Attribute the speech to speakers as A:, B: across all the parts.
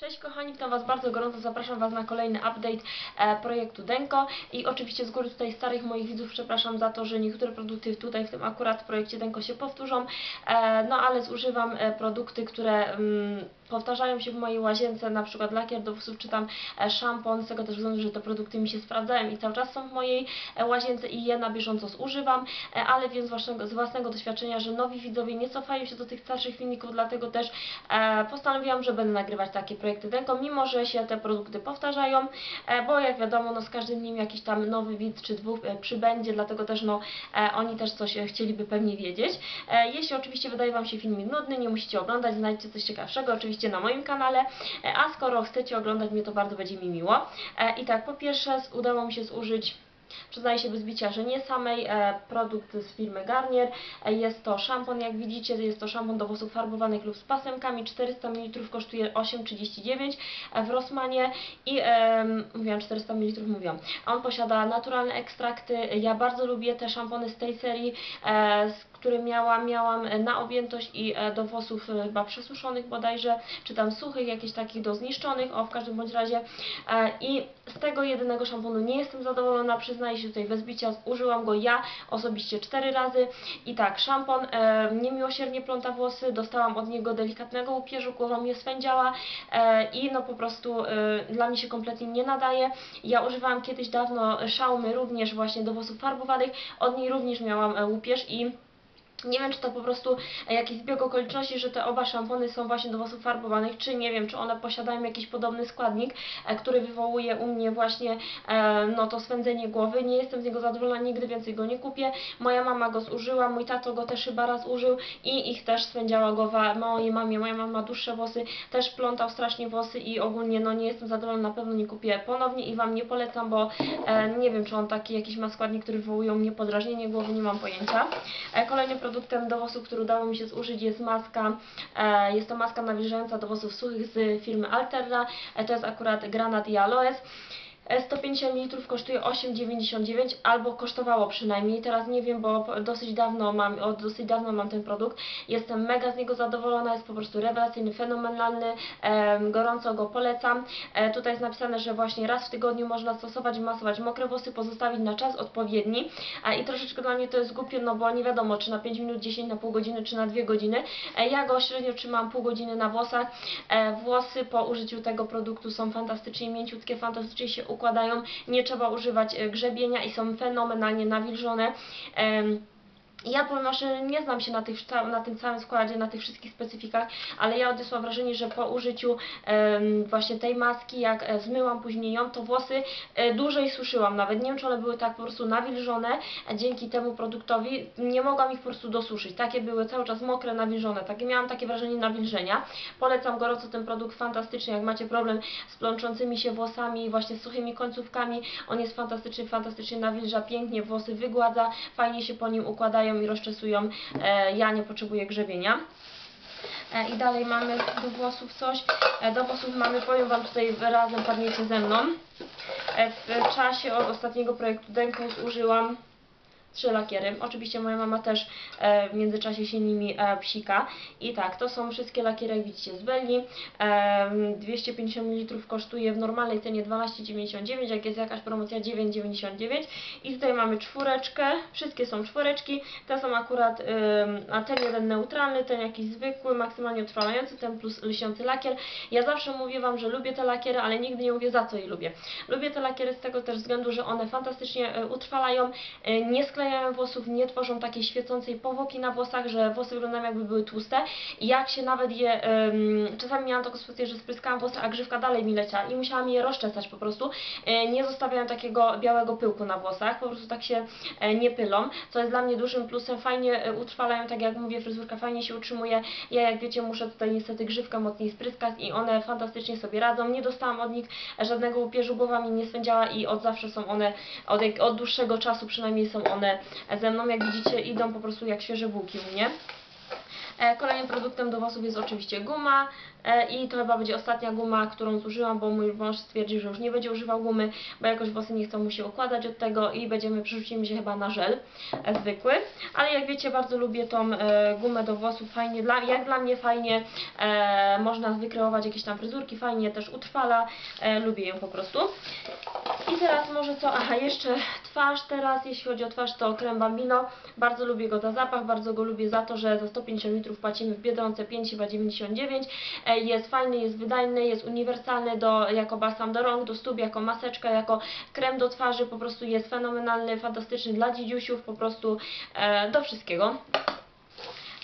A: Cześć kochani, witam Was bardzo gorąco, zapraszam Was na kolejny update e, projektu Denko. I oczywiście z góry tutaj starych moich widzów przepraszam za to, że niektóre produkty tutaj w tym akurat projekcie Denko się powtórzą, e, no ale zużywam e, produkty, które mm, powtarzają się w mojej łazience, na przykład lakier do włosów czy tam e, szampon, z tego też względu, że te produkty mi się sprawdzają i cały czas są w mojej e, łazience i je na bieżąco zużywam, e, ale wiem z własnego, z własnego doświadczenia, że nowi widzowie nie cofają się do tych starszych filmików, dlatego też postanowiłam, że będę nagrywać takie projekty Denko, mimo że się te produkty powtarzają, bo jak wiadomo, no z każdym nim jakiś tam nowy widz czy dwóch przybędzie, dlatego też no oni też coś chcieliby pewnie wiedzieć. Jeśli oczywiście wydaje Wam się filmik nudny, nie musicie oglądać, znajdźcie coś ciekawszego oczywiście na moim kanale, e, a skoro chcecie oglądać mnie, to bardzo będzie mi miło. E, I tak, po pierwsze udało mi się zużyć Przyznaję się bez bicia, że nie samej e, produkt z firmy Garnier. E, jest to szampon, jak widzicie, jest to szampon do włosów farbowanych lub z pasemkami. 400 ml kosztuje 8,39 e, w Rossmanie i e, mówiłam 400 ml, mówiłam. On posiada naturalne ekstrakty. Ja bardzo lubię te szampony z tej serii, e, z które miałam, miałam e, na objętość i e, do włosów e, chyba przesuszonych bodajże, czy tam suchych, jakichś takich do zniszczonych, o w każdym bądź razie. I z tego jedynego szamponu nie jestem zadowolona, przyznaję się tutaj bez bicia, użyłam go ja osobiście cztery razy i tak, szampon niemiłosiernie pląta włosy, dostałam od niego delikatnego upierzu, głowa mnie swędziała i no po prostu dla mnie się kompletnie nie nadaje. Ja używałam kiedyś dawno szaumy również właśnie do włosów farbowanych, od niej również miałam łupież i nie wiem, czy to po prostu e, jakiś zbieg okoliczności, że te oba szampony są właśnie do włosów farbowanych, czy nie wiem, czy one posiadają jakiś podobny składnik, e, który wywołuje u mnie właśnie e, no to swędzenie głowy. Nie jestem z niego zadowolona, nigdy więcej go nie kupię. Moja mama go zużyła, mój tato go też chyba raz użył i ich też swędziała głowa mojej mamie. Moja mama ma dłuższe włosy, też plątał strasznie włosy i ogólnie no nie jestem zadowolona, na pewno nie kupię ponownie i Wam nie polecam, bo nie wiem, czy on taki jakiś ma składnik, który wywołuje u mnie podrażnienie głowy, nie mam pojęcia. Kolejnym produktem do włosów, który udało mi się zużyć jest maska, e, jest to maska nawilżająca do włosów suchych z firmy Alterna, e, to jest akurat granat i aloes. E, 150 ml kosztuje 8,99 albo kosztowało przynajmniej, teraz nie wiem, bo dosyć dawno mam, od dosyć dawno mam ten produkt. Jestem mega z niego zadowolona, jest po prostu rewelacyjny, fenomenalny, gorąco go polecam. E, tutaj jest napisane, że właśnie raz w tygodniu można stosować, masować mokre włosy, pozostawić na czas odpowiedni. E, I troszeczkę dla mnie to jest głupie, no bo nie wiadomo, czy na 5 minut, 10, na pół godziny, czy na 2 godziny. E, ja go średnio trzymam pół godziny na włosach. E, włosy po użyciu tego produktu są fantastycznie mięciutkie, fantastycznie się układają. Nie trzeba używać e, grzebienia i są fenomenalnie nawilżone. Ja powiem że nie znam się na, tych, na tym całym składzie, na tych wszystkich specyfikach, ale ja odniosłam wrażenie, że po użyciu em, właśnie tej maski, jak e, zmyłam później ją, to włosy e, dłużej suszyłam. Nawet nie wiem, czy one były tak po prostu nawilżone dzięki temu produktowi. Nie mogłam ich po prostu dosuszyć. Takie były cały czas mokre, nawilżone. Takie, miałam takie wrażenie nawilżenia. Polecam gorąco ten produkt fantastycznie. Jak macie problem z plączącymi się włosami, właśnie z suchymi końcówkami, on jest fantastyczny, fantastycznie nawilża, pięknie włosy wygładza, fajnie się po nim układają i rozczesują. E, ja nie potrzebuję grzebienia. E, I dalej mamy do włosów coś. E, Do włosów mamy, powiem Wam tutaj razem padniecie ze mną. W czasie od ostatniego projektu Denkus użyłam trzy lakiery. Oczywiście moja mama też e, w międzyczasie się nimi e, psika. I tak, to są wszystkie lakiery, jak widzicie, z Belli. E, 250 ml kosztuje w normalnej cenie 12,99, jak jest jakaś promocja 9,99. I tutaj mamy czwóreczkę, wszystkie są czwóreczki. Te są akurat, a ten jeden neutralny, ten jakiś zwykły, maksymalnie utrwalający, ten plus lśniący lakier. Ja zawsze mówię Wam, że lubię te lakiery, ale nigdy nie mówię za co je lubię. Lubię te lakiery z tego też względu, że one fantastycznie e, utrwalają, e, nie sklejają włosów, nie tworzą takiej świecącej powłoki na włosach, że włosy wyglądają jakby były tłuste. I jak się nawet je, em, czasami miałam taką sytuację, że spryskałam włosy, a grzywka dalej mi leciała i musiałam je rozczesać po prostu. E, Nie zostawiają takiego białego pyłku na włosach, po prostu tak się e, nie pylą, co jest dla mnie dużym plusem. Fajnie e, utrwalają, tak jak mówię, fryzurka fajnie się utrzymuje. Ja jak wiecie muszę tutaj niestety grzywkę mocniej spryskać i one fantastycznie sobie radzą. Nie dostałam od nich żadnego upierzu, głowa mi nie swędziała i od zawsze są one, od, od dłuższego czasu przynajmniej są one ze mną. Jak widzicie idą po prostu jak świeże bułki u mnie. E, Kolejnym produktem do włosów jest oczywiście guma. E, i to chyba będzie ostatnia guma, którą zużyłam, bo mój mąż stwierdził, że już nie będzie używał gumy, bo jakoś włosy nie chcą mu się układać od tego i będziemy przerzucimy się chyba na żel e, zwykły. Ale jak wiecie, bardzo lubię tą gumę do włosów, fajnie, dla, jak dla mnie fajnie można wykreować jakieś tam fryzurki, fajnie też utrwala, lubię ją po prostu. I teraz może co, aha, jeszcze twarz teraz, jeśli chodzi o twarz, to krem Bambino, bardzo lubię go za zapach, bardzo go lubię za to, że za 150 litrów płacimy w Biedronce 5,99, E, jest fajny, jest wydajny, jest uniwersalny do, jako balsam do rąk, do stóp, jako maseczka, jako krem do twarzy, po prostu jest fenomenalny, fantastyczny dla dzidziusiów, po prostu e, do wszystkiego.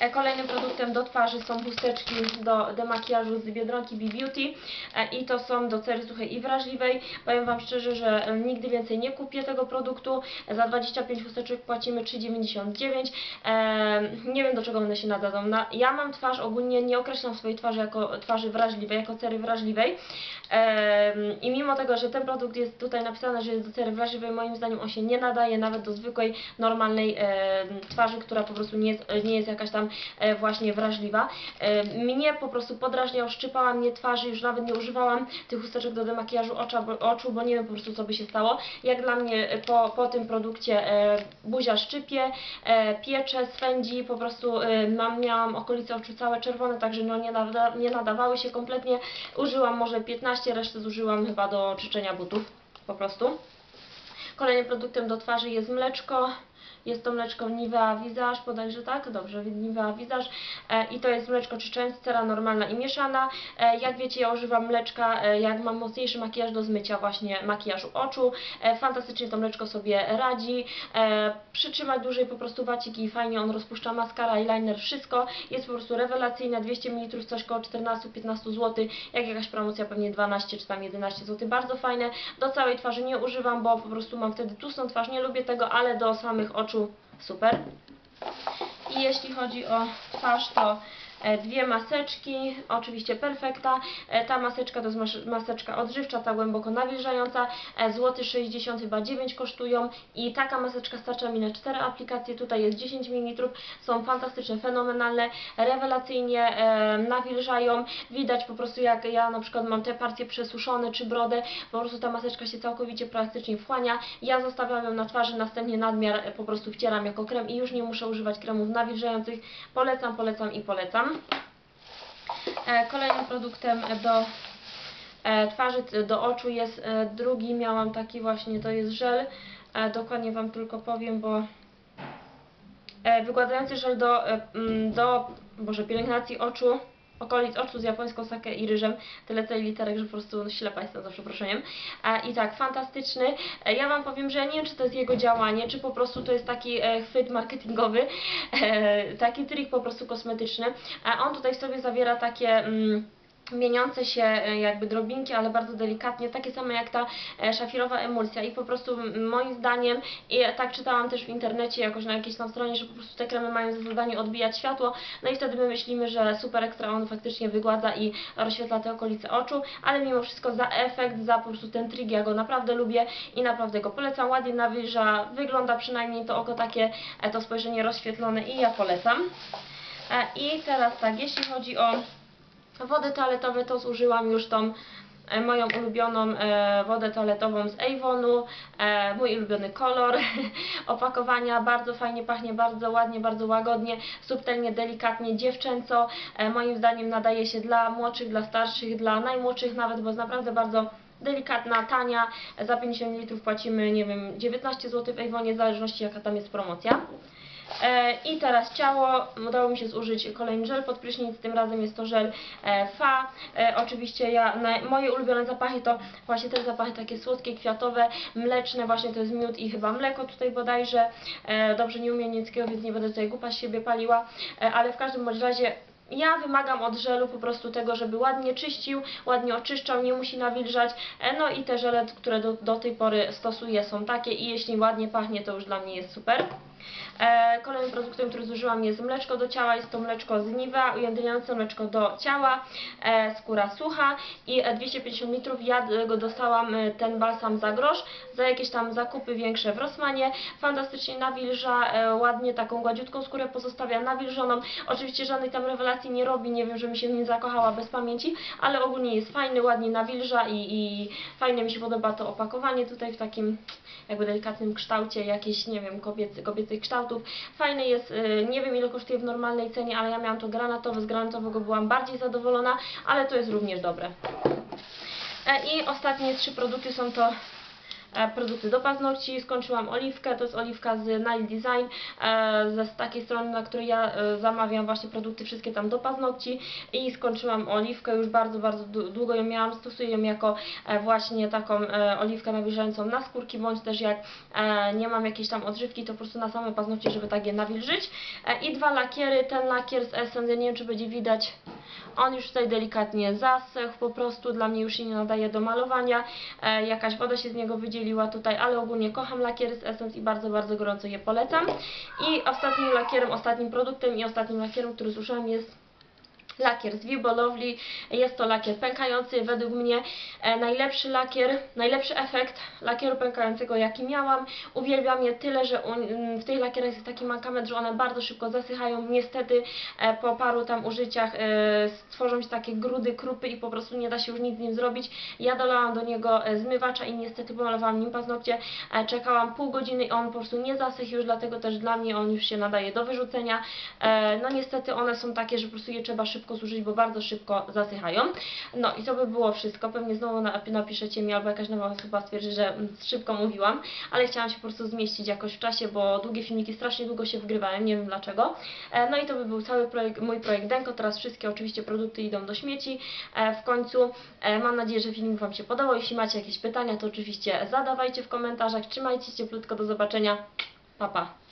A: E, Kolejnym produktem do twarzy są chusteczki do demakijażu z Biedronki Be Beauty E, i to są do cery suchej i wrażliwej. Powiem Wam szczerze, że e, nigdy więcej nie kupię tego produktu. Za 25 chusteczek płacimy 3,99. E, Nie wiem do czego one się nadadzą. Na, ja mam twarz ogólnie, nie określam swojej twarzy jako twarzy wrażliwej, jako cery wrażliwej. I mimo tego, że ten produkt jest tutaj napisane, że jest do cery wrażliwej, moim zdaniem on się nie nadaje nawet do zwykłej, normalnej twarzy, która po prostu nie jest, nie jest jakaś tam e, właśnie wrażliwa. E, mnie po prostu podrażniał, szczypała mnie twarzy, już nawet nie używałam tych chusteczek do demakijażu oczu, bo nie wiem po prostu co by się stało. Jak dla mnie e, po, po tym produkcie buzia szczypie, piecze, swędzi, po prostu mam, miałam okolice oczu całe czerwone, także no nie, nada, nie nadawały się kompletnie. Użyłam może 15, resztę zużyłam chyba do czyszczenia butów po prostu. Kolejnym produktem do twarzy jest mleczko. Jest to mleczko Nivea Visage, bodajże tak? Dobrze, Nivea Visage. E, I to jest mleczko czyszczające, cera normalna i mieszana. E, jak wiecie, ja używam mleczka, e, jak mam mocniejszy makijaż do zmycia właśnie makijażu oczu. Fantastycznie to mleczko sobie radzi. E, przytrzyma dłużej po prostu waciki i fajnie on rozpuszcza maskara, eyeliner, wszystko. Jest po prostu rewelacyjne, 200 ml, coś koło 14-15 zł. Jak jakaś promocja pewnie 12 czy tam 11 zł. Bardzo fajne. Do całej twarzy nie używam, bo po prostu mam wtedy tłustą twarz, nie lubię tego, ale do samych oczu super. I jeśli chodzi o twarz, to dwie maseczki, oczywiście perfekta. E, Ta maseczka to jest mas- maseczka odżywcza, ta głęboko nawilżająca. E, Złoty 60 chyba 9 kosztują i taka maseczka starcza mi na 4 aplikacje. Tutaj jest 10 ml. Są fantastyczne, fenomenalne, rewelacyjnie e, nawilżają. Widać po prostu jak ja na przykład mam te partie przesuszone czy brodę, po prostu ta maseczka się całkowicie praktycznie wchłania. Ja zostawiam ją na twarzy, następnie nadmiar e, po prostu wcieram jako krem i już nie muszę używać kremów nawilżających. Polecam, polecam i polecam. E, Kolejnym produktem do e, twarzy, do oczu jest e, drugi, miałam taki właśnie, to jest żel, dokładnie Wam tylko powiem, bo wygładzający żel do, do Boże, pielęgnacji oczu, okolic oczu z japońską sakę i ryżem, tyle tej literek, że po prostu ślepa jestem za przeproszeniem. I tak, fantastyczny. E, ja Wam powiem, że ja nie wiem, czy to jest jego działanie, czy po prostu to jest taki e, chwyt marketingowy, e, taki trik po prostu kosmetyczny. On tutaj w sobie zawiera takie... Mm, mieniące się e, jakby drobinki, ale bardzo delikatnie, takie same jak ta e, szafirowa emulsja. I po prostu moim zdaniem, i tak czytałam też w internecie jakoś na jakiejś tam stronie, że po prostu te kremy mają za zadanie odbijać światło, no i wtedy my myślimy, że super ekstra on faktycznie wygładza i rozświetla te okolice oczu, ale mimo wszystko za efekt, za po prostu ten trik, ja go naprawdę lubię i naprawdę go polecam, ładnie nawilża, wygląda przynajmniej to oko takie, e, to spojrzenie rozświetlone i ja polecam. I teraz tak, jeśli chodzi o Wody toaletowe to zużyłam już tą e, moją ulubioną e, wodę toaletową z Avonu, e, mój ulubiony kolor opakowania, bardzo fajnie pachnie, bardzo ładnie, bardzo łagodnie, subtelnie, delikatnie, dziewczęco, moim zdaniem nadaje się dla młodszych, dla starszych, dla najmłodszych nawet, bo jest naprawdę bardzo delikatna, tania, za 50 litrów płacimy, nie wiem, 19 zł w Avonie, w zależności jaka tam jest promocja. E, I teraz ciało, udało mi się zużyć kolejny żel pod prysznic, tym razem jest to żel e, Fa. E, oczywiście ja, moje ulubione zapachy to właśnie te zapachy takie słodkie, kwiatowe, mleczne, właśnie to jest miód i chyba mleko tutaj bodajże. Dobrze nie umiem niemieckiego, więc nie będę tutaj głupa z siebie paliła, ale w każdym bądź razie ja wymagam od żelu po prostu tego, żeby ładnie czyścił, ładnie oczyszczał, nie musi nawilżać. No i te żele, które do, do tej pory stosuję są takie i jeśli ładnie pachnie, to już dla mnie jest super. E, kolejnym produktem, który zużyłam jest mleczko do ciała. Jest to mleczko z Nivea, ujędrniające mleczko do ciała, e, skóra sucha i e, 250 litrów. Ja e, go dostałam e, ten balsam za grosz, za jakieś tam zakupy większe w Rossmanie. Fantastycznie nawilża, e, ładnie taką gładziutką skórę pozostawia nawilżoną. Oczywiście żadnej tam rewelacji nie robi, nie wiem, że mi się w nim zakochała bez pamięci, ale ogólnie jest fajny, ładnie nawilża i, i fajnie mi się podoba to opakowanie tutaj w takim jakby delikatnym kształcie, jakieś, nie wiem, kobiecy, kształtów. Fajny jest, y, nie wiem ile kosztuje w normalnej cenie, ale ja miałam to granatowe, z granatowego byłam bardziej zadowolona, ale to jest również dobre. E, I ostatnie trzy produkty są to produkty do paznokci. Skończyłam oliwkę, to jest oliwka z Nile Design, e, z takiej strony, na której ja e, zamawiam właśnie produkty wszystkie tam do paznokci i skończyłam oliwkę, już bardzo, bardzo dłu- długo ją miałam, stosuję ją jako e, właśnie taką e, oliwkę nawilżającą na skórki, bądź też jak e, nie mam jakiejś tam odżywki, to po prostu na same paznokcie, żeby tak je nawilżyć. E, I dwa lakiery, ten lakier z Essence, nie wiem czy będzie widać, on już tutaj delikatnie zasechł, po prostu dla mnie już się nie nadaje do malowania. E, jakaś woda się z niego wydzieliła tutaj, ale ogólnie kocham lakiery z Essence i bardzo, bardzo gorąco je polecam. I ostatnim lakierem, ostatnim produktem i ostatnim lakierem, który zużyłam jest lakier z Vibo Lovely. Jest to lakier pękający, według mnie e, najlepszy lakier, najlepszy efekt lakieru pękającego jaki miałam. Uwielbiam je tyle, że w tych lakierach jest taki mankament, że one bardzo szybko zasychają. Niestety e, po paru tam użyciach e, stworzą się takie grudy, krupy i po prostu nie da się już nic z nim zrobić. Ja dolałam do niego zmywacza i niestety pomalowałam nim paznokcie. Czekałam pół godziny i on po prostu nie zasechł już, dlatego też dla mnie on już się nadaje do wyrzucenia. No niestety one są takie, że po prostu je trzeba szybko zużyć, bo bardzo szybko zasychają. No i to by było wszystko. Pewnie znowu na- napiszecie mi albo jakaś nowa osoba stwierdzi, że mm, szybko mówiłam, ale chciałam się po prostu zmieścić jakoś w czasie, bo długie filmiki strasznie długo się wgrywają, nie wiem dlaczego. E, no i to by był cały projekt, mój projekt Denko. Teraz wszystkie oczywiście produkty idą do śmieci. E, w końcu e, mam nadzieję, że filmik Wam się podobał. Jeśli macie jakieś pytania, to oczywiście zadawajcie w komentarzach. Trzymajcie się cieplutko, do zobaczenia. Pa, pa.